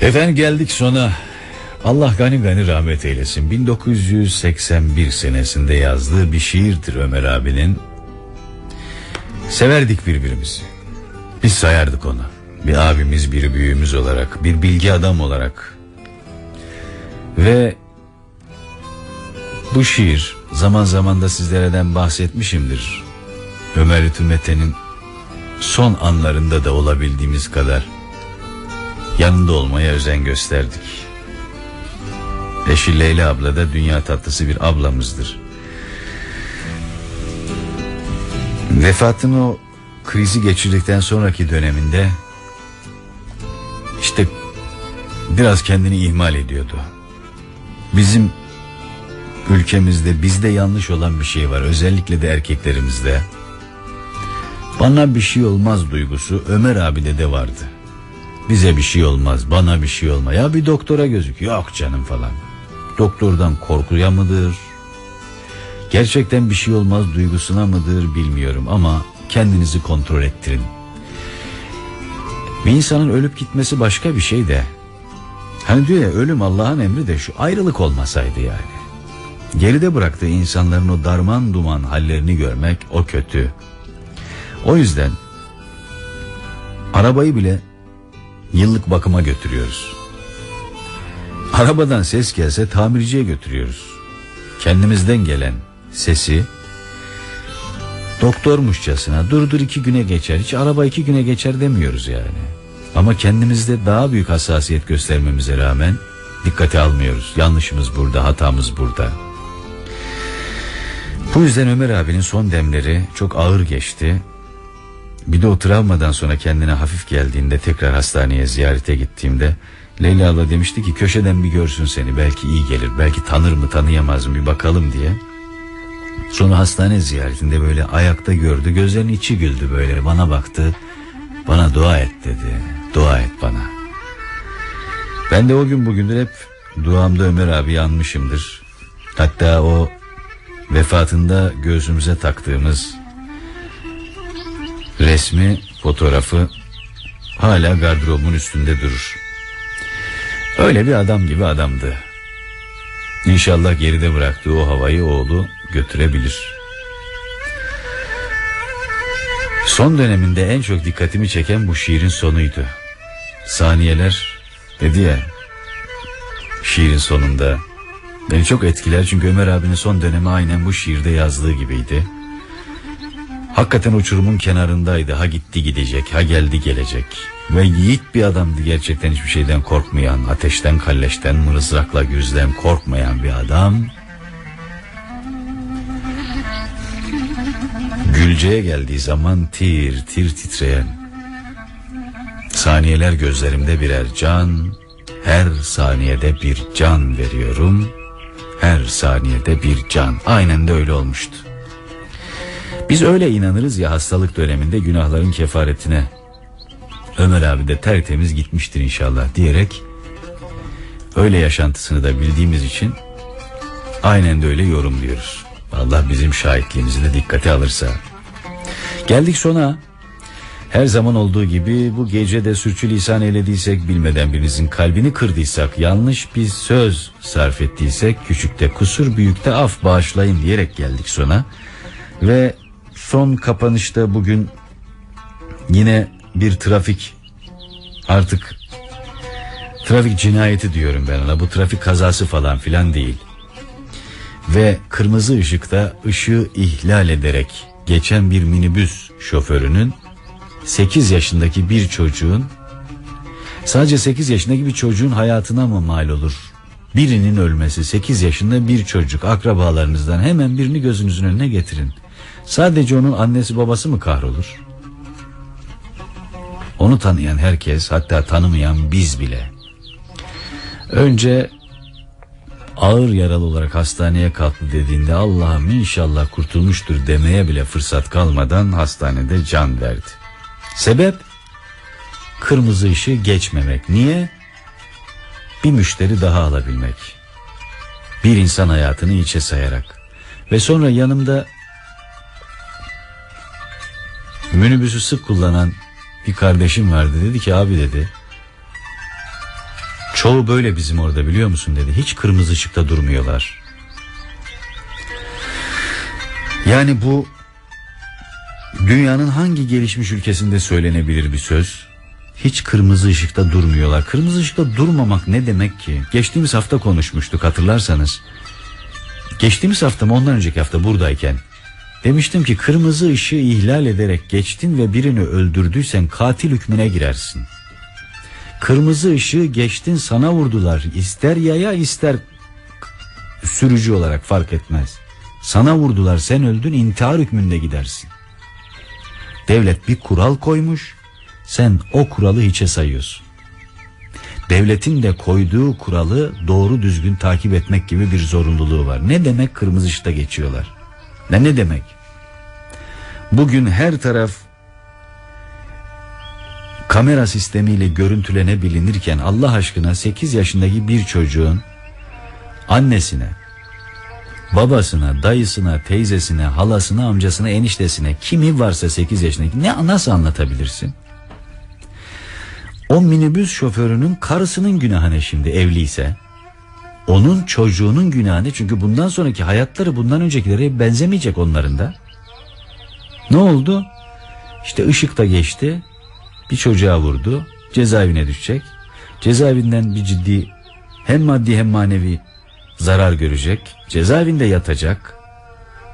Efendim geldik sona. Allah gani gani rahmet eylesin. 1981 senesinde yazdığı bir şiirdir Ömer abinin. Severdik birbirimizi. Biz sayardık onu. Bir abimiz, bir büyüğümüz olarak, bir bilgi adam olarak. Ve bu şiir zaman zaman da sizlerden bahsetmişimdir. Ömer Lütfü Mete'nin son anlarında da olabildiğimiz kadar yanında olmaya özen gösterdik. Eşi Leyla abla da dünya tatlısı bir ablamızdır. Vefatını o krizi geçirdikten sonraki döneminde işte biraz kendini ihmal ediyordu. Bizim ülkemizde bizde yanlış olan bir şey var özellikle de erkeklerimizde. Bana bir şey olmaz duygusu Ömer abide de vardı. Bize bir şey olmaz, bana bir şey olmaz. Ya bir doktora gözük. Yok canım falan. Doktordan korkuya mıdır? Gerçekten bir şey olmaz duygusuna mıdır bilmiyorum ama kendinizi kontrol ettirin. Bir insanın ölüp gitmesi başka bir şey de. Hani diyor ya ölüm Allah'ın emri de şu ayrılık olmasaydı yani. Geride bıraktığı insanların o darman duman hallerini görmek o kötü. O yüzden arabayı bile yıllık bakıma götürüyoruz. Arabadan ses gelse tamirciye götürüyoruz. Kendimizden gelen sesi doktormuşçasına dur dur iki güne geçer hiç araba iki güne geçer demiyoruz yani. Ama kendimizde daha büyük hassasiyet göstermemize rağmen dikkate almıyoruz. Yanlışımız burada hatamız burada. Bu yüzden Ömer abinin son demleri çok ağır geçti. Bir de o travmadan sonra kendine hafif geldiğinde tekrar hastaneye ziyarete gittiğimde Leyla abla demişti ki köşeden bir görsün seni belki iyi gelir belki tanır mı tanıyamaz mı bir bakalım diye. Sonra hastane ziyaretinde böyle ayakta gördü gözlerinin içi güldü böyle bana baktı bana dua et dedi dua et bana. Ben de o gün bugündür hep duamda Ömer abi yanmışımdır. Hatta o vefatında göğsümüze taktığımız resmi fotoğrafı hala gardırobumun üstünde durur. Öyle bir adam gibi adamdı. İnşallah geride bıraktığı o havayı oğlu götürebilir. Son döneminde en çok dikkatimi çeken bu şiirin sonuydu. Saniyeler dedi ya şiirin sonunda beni çok etkiler çünkü Ömer abinin son dönemi aynen bu şiirde yazdığı gibiydi. Hakikaten uçurumun kenarındaydı. Ha gitti gidecek, ha geldi gelecek. Ve yiğit bir adamdı gerçekten hiçbir şeyden korkmayan, ateşten, kalleşten, mırızrakla güzden korkmayan bir adam. Gülce'ye geldiği zaman tir tir titreyen. Saniyeler gözlerimde birer can, her saniyede bir can veriyorum. Her saniyede bir can. Aynen de öyle olmuştu. Biz öyle inanırız ya hastalık döneminde günahların kefaretine. Ömer abi de tertemiz gitmiştir inşallah diyerek öyle yaşantısını da bildiğimiz için aynen de öyle yorumluyoruz. Allah bizim şahitliğimizi de dikkate alırsa. Geldik sona. Her zaman olduğu gibi bu gece de sürçülisan eylediysek bilmeden birinizin kalbini kırdıysak yanlış bir söz sarf ettiysek küçükte kusur büyükte af bağışlayın diyerek geldik sona. Ve son kapanışta bugün yine bir trafik artık trafik cinayeti diyorum ben ona bu trafik kazası falan filan değil. Ve kırmızı ışıkta ışığı ihlal ederek geçen bir minibüs şoförünün 8 yaşındaki bir çocuğun sadece 8 yaşındaki bir çocuğun hayatına mı mal olur? Birinin ölmesi 8 yaşında bir çocuk akrabalarınızdan hemen birini gözünüzün önüne getirin. Sadece onun annesi babası mı kahrolur? Onu tanıyan herkes hatta tanımayan biz bile. Önce ağır yaralı olarak hastaneye kalktı dediğinde Allah'ım inşallah kurtulmuştur demeye bile fırsat kalmadan hastanede can verdi. Sebep? Kırmızı ışığı geçmemek. Niye? Bir müşteri daha alabilmek. Bir insan hayatını içe sayarak. Ve sonra yanımda minibüsü sık kullanan bir kardeşim vardı. Dedi ki abi dedi Çoğu böyle bizim orada biliyor musun dedi. Hiç kırmızı ışıkta durmuyorlar. Yani bu dünyanın hangi gelişmiş ülkesinde söylenebilir bir söz? Hiç kırmızı ışıkta durmuyorlar. Kırmızı ışıkta durmamak ne demek ki? Geçtiğimiz hafta konuşmuştuk hatırlarsanız. Geçtiğimiz hafta mı ondan önceki hafta buradayken demiştim ki kırmızı ışığı ihlal ederek geçtin ve birini öldürdüysen katil hükmüne girersin. Kırmızı ışığı geçtin sana vurdular. İster yaya ister sürücü olarak fark etmez. Sana vurdular sen öldün intihar hükmünde gidersin. Devlet bir kural koymuş sen o kuralı hiçe sayıyorsun. Devletin de koyduğu kuralı doğru düzgün takip etmek gibi bir zorunluluğu var. Ne demek kırmızı ışıkta geçiyorlar? Ne ne demek? Bugün her taraf kamera sistemiyle görüntülenebilinirken Allah aşkına 8 yaşındaki bir çocuğun annesine, babasına, dayısına, teyzesine, halasına, amcasına, eniştesine kimi varsa 8 yaşındaki ne nasıl anlatabilirsin? O minibüs şoförünün karısının günahı ne şimdi evliyse? Onun çocuğunun günahı ne? Çünkü bundan sonraki hayatları bundan öncekilere benzemeyecek onların da. Ne oldu? İşte ışıkta geçti. Bir çocuğa vurdu. Cezaevine düşecek. Cezaevinden bir ciddi hem maddi hem manevi zarar görecek. Cezaevinde yatacak.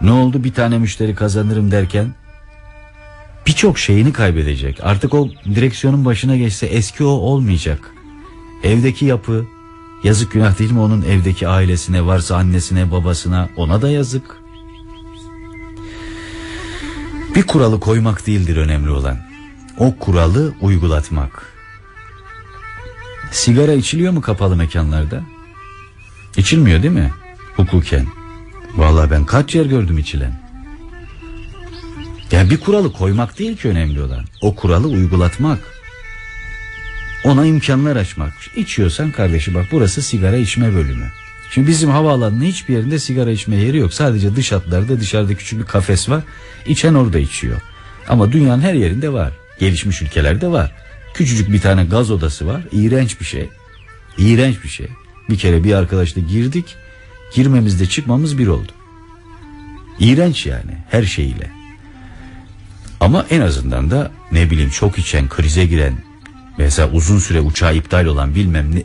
Ne oldu bir tane müşteri kazanırım derken birçok şeyini kaybedecek. Artık o direksiyonun başına geçse eski o olmayacak. Evdeki yapı yazık günah değil mi onun evdeki ailesine varsa annesine babasına ona da yazık. Bir kuralı koymak değildir önemli olan. O kuralı uygulatmak. Sigara içiliyor mu kapalı mekanlarda? İçilmiyor değil mi? Hukuken. Vallahi ben kaç yer gördüm içilen. Yani bir kuralı koymak değil ki önemli olan. O kuralı uygulatmak. Ona imkanlar açmak. İçiyorsan kardeşi bak burası sigara içme bölümü. Şimdi bizim havaalanının hiçbir yerinde sigara içme yeri yok. Sadece dış hatlarda dışarıda küçük bir kafes var. İçen orada içiyor. Ama dünyanın her yerinde var. Gelişmiş ülkelerde var. Küçücük bir tane gaz odası var. İğrenç bir şey. İğrenç bir şey. Bir kere bir arkadaşla girdik. Girmemizde çıkmamız bir oldu. İğrenç yani her şeyiyle. Ama en azından da ne bileyim çok içen, krize giren, mesela uzun süre uçağı iptal olan bilmem ne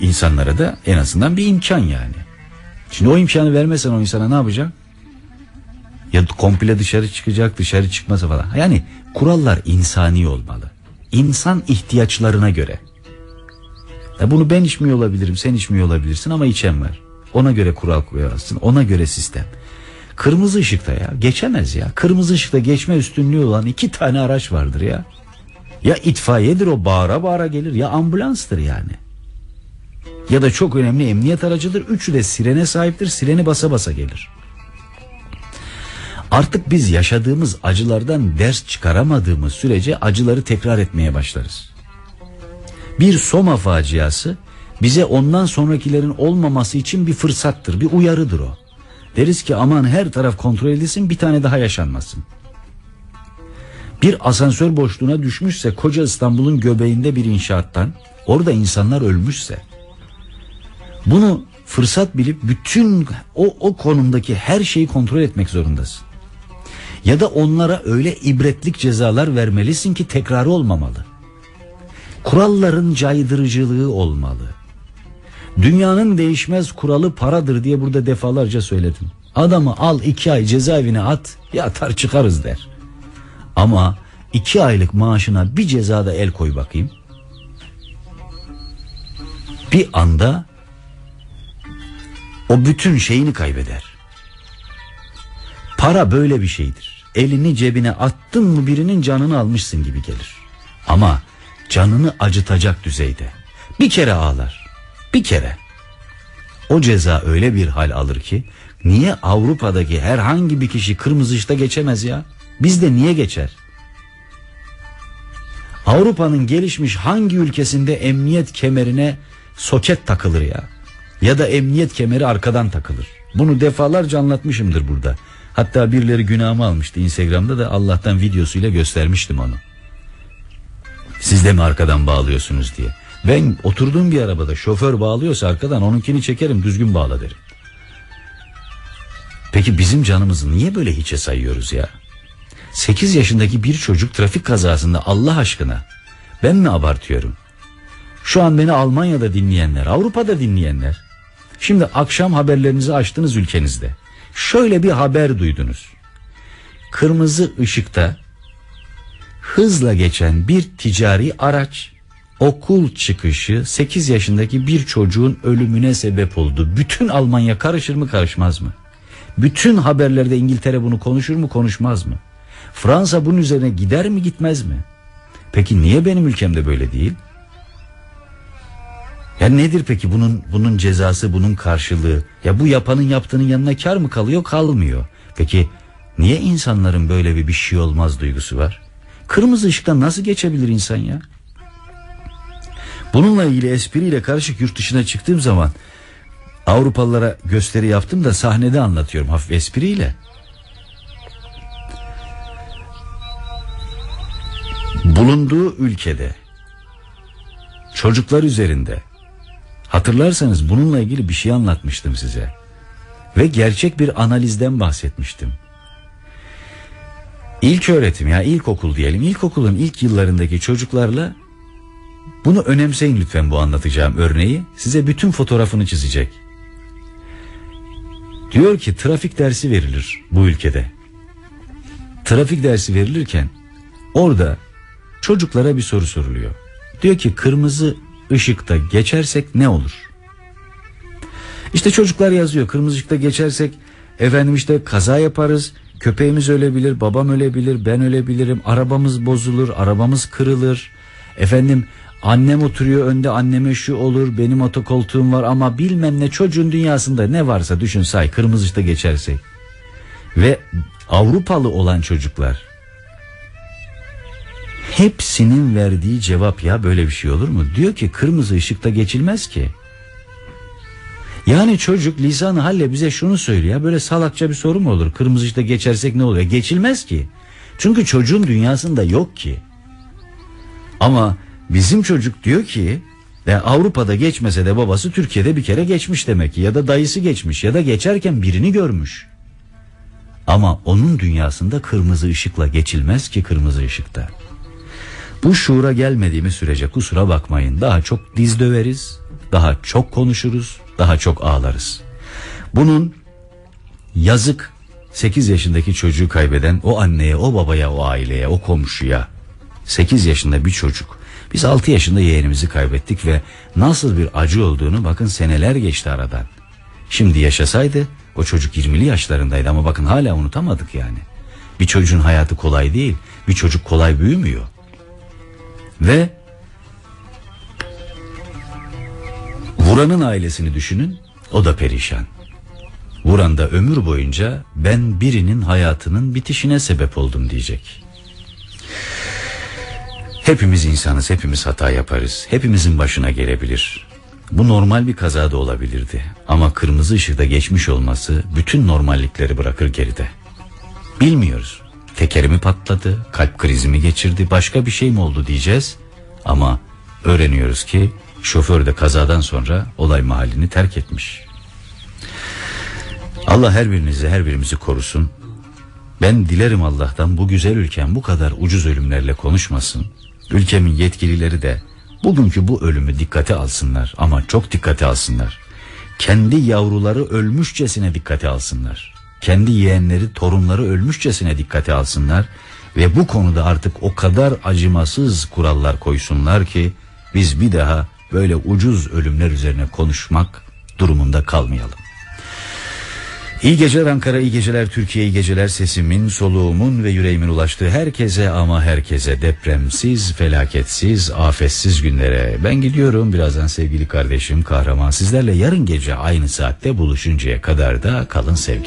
insanlara da en azından bir imkan yani. Şimdi o imkanı vermesen o insana ne yapacak? Ya komple dışarı çıkacak, dışarı çıkmasa falan. Yani kurallar insani olmalı. İnsan ihtiyaçlarına göre. Ya bunu ben içmiyor olabilirim, sen içmiyor olabilirsin ama içen var. Ona göre kural koyarsın, ona göre sistem. Kırmızı ışıkta ya geçemez ya. Kırmızı ışıkta geçme üstünlüğü olan iki tane araç vardır ya. Ya itfaiyedir o bağıra bağıra gelir ya ambulanstır yani. Ya da çok önemli emniyet aracıdır. Üçü de sirene sahiptir. Sireni basa basa gelir. Artık biz yaşadığımız acılardan ders çıkaramadığımız sürece acıları tekrar etmeye başlarız. Bir Soma faciası bize ondan sonrakilerin olmaması için bir fırsattır, bir uyarıdır o. Deriz ki aman her taraf kontrol edilsin bir tane daha yaşanmasın. Bir asansör boşluğuna düşmüşse koca İstanbul'un göbeğinde bir inşaattan orada insanlar ölmüşse bunu fırsat bilip bütün o, o konumdaki her şeyi kontrol etmek zorundasın. Ya da onlara öyle ibretlik cezalar vermelisin ki tekrarı olmamalı. Kuralların caydırıcılığı olmalı. Dünyanın değişmez kuralı paradır diye burada defalarca söyledim. Adamı al iki ay cezaevine at yatar çıkarız der. Ama iki aylık maaşına bir cezada el koy bakayım. Bir anda o bütün şeyini kaybeder. Para böyle bir şeydir. Elini cebine attın mı birinin canını almışsın gibi gelir. Ama canını acıtacak düzeyde. Bir kere ağlar. Bir kere. O ceza öyle bir hal alır ki niye Avrupa'daki herhangi bir kişi kırmızı ışıkta geçemez ya? Bizde niye geçer? Avrupa'nın gelişmiş hangi ülkesinde emniyet kemerine soket takılır ya? Ya da emniyet kemeri arkadan takılır. Bunu defalarca anlatmışımdır burada. Hatta birileri günahımı almıştı Instagram'da da Allah'tan videosuyla göstermiştim onu. Siz de mi arkadan bağlıyorsunuz diye. Ben oturduğum bir arabada şoför bağlıyorsa arkadan onunkini çekerim düzgün bağla derim. Peki bizim canımızı niye böyle hiçe sayıyoruz ya? 8 yaşındaki bir çocuk trafik kazasında Allah aşkına ben mi abartıyorum? Şu an beni Almanya'da dinleyenler, Avrupa'da dinleyenler. Şimdi akşam haberlerinizi açtınız ülkenizde. Şöyle bir haber duydunuz. Kırmızı ışıkta hızla geçen bir ticari araç okul çıkışı 8 yaşındaki bir çocuğun ölümüne sebep oldu. Bütün Almanya karışır mı karışmaz mı? Bütün haberlerde İngiltere bunu konuşur mu konuşmaz mı? Fransa bunun üzerine gider mi gitmez mi? Peki niye benim ülkemde böyle değil? Ya nedir peki bunun bunun cezası, bunun karşılığı? Ya bu yapanın yaptığının yanına kar mı kalıyor? Kalmıyor. Peki niye insanların böyle bir bir şey olmaz duygusu var? Kırmızı ışıkta nasıl geçebilir insan ya? Bununla ilgili espriyle karışık yurt dışına çıktığım zaman Avrupalılara gösteri yaptım da sahnede anlatıyorum hafif espriyle. Bulunduğu ülkede çocuklar üzerinde hatırlarsanız bununla ilgili bir şey anlatmıştım size. Ve gerçek bir analizden bahsetmiştim. İlk öğretim ya ilkokul diyelim ilkokulun ilk yıllarındaki çocuklarla bunu önemseyin lütfen bu anlatacağım örneği size bütün fotoğrafını çizecek. Diyor ki trafik dersi verilir bu ülkede. Trafik dersi verilirken orada çocuklara bir soru soruluyor. Diyor ki kırmızı ışıkta geçersek ne olur? İşte çocuklar yazıyor kırmızı ışıkta geçersek efendim işte kaza yaparız, köpeğimiz ölebilir, babam ölebilir, ben ölebilirim, arabamız bozulur, arabamız kırılır. Efendim annem oturuyor önde anneme şu olur, benim otokoltuğum var ama bilmem ne çocuğun dünyasında ne varsa düşün say kırmızı ışıkta geçersek. Ve Avrupalı olan çocuklar hepsinin verdiği cevap ya böyle bir şey olur mu? Diyor ki kırmızı ışıkta geçilmez ki. Yani çocuk lisanı halle bize şunu söylüyor böyle salakça bir soru mu olur? Kırmızı ışıkta geçersek ne oluyor? Geçilmez ki. Çünkü çocuğun dünyasında yok ki. Ama bizim çocuk diyor ki ve Avrupa'da geçmese de babası Türkiye'de bir kere geçmiş demek ki ya da dayısı geçmiş ya da geçerken birini görmüş. Ama onun dünyasında kırmızı ışıkla geçilmez ki kırmızı ışıkta. Bu şuura gelmediğimiz sürece kusura bakmayın. Daha çok diz döveriz, daha çok konuşuruz, daha çok ağlarız. Bunun yazık 8 yaşındaki çocuğu kaybeden o anneye, o babaya, o aileye, o komşuya 8 yaşında bir çocuk. Biz 6 yaşında yeğenimizi kaybettik ve nasıl bir acı olduğunu bakın seneler geçti aradan. Şimdi yaşasaydı o çocuk 20'li yaşlarındaydı ama bakın hala unutamadık yani. Bir çocuğun hayatı kolay değil. Bir çocuk kolay büyümüyor. Ve Vuran'ın ailesini düşünün o da perişan. Vuran da ömür boyunca ben birinin hayatının bitişine sebep oldum diyecek. Hepimiz insanız, hepimiz hata yaparız. Hepimizin başına gelebilir. Bu normal bir kaza da olabilirdi. Ama kırmızı ışıkta geçmiş olması bütün normallikleri bırakır geride. Bilmiyoruz. Tekerimi patladı, kalp krizimi geçirdi, başka bir şey mi oldu diyeceğiz. Ama öğreniyoruz ki şoför de kazadan sonra olay mahallini terk etmiş. Allah her birinizi her birimizi korusun. Ben dilerim Allah'tan bu güzel ülkem bu kadar ucuz ölümlerle konuşmasın. Ülkemin yetkilileri de bugünkü bu ölümü dikkate alsınlar ama çok dikkate alsınlar. Kendi yavruları ölmüşçesine dikkate alsınlar. Kendi yeğenleri, torunları ölmüşçesine dikkate alsınlar ve bu konuda artık o kadar acımasız kurallar koysunlar ki biz bir daha böyle ucuz ölümler üzerine konuşmak durumunda kalmayalım. İyi geceler Ankara, iyi geceler Türkiye, iyi geceler sesimin, soluğumun ve yüreğimin ulaştığı herkese ama herkese depremsiz, felaketsiz, afetsiz günlere. Ben gidiyorum birazdan sevgili kardeşim kahraman sizlerle yarın gece aynı saatte buluşuncaya kadar da kalın sevgi.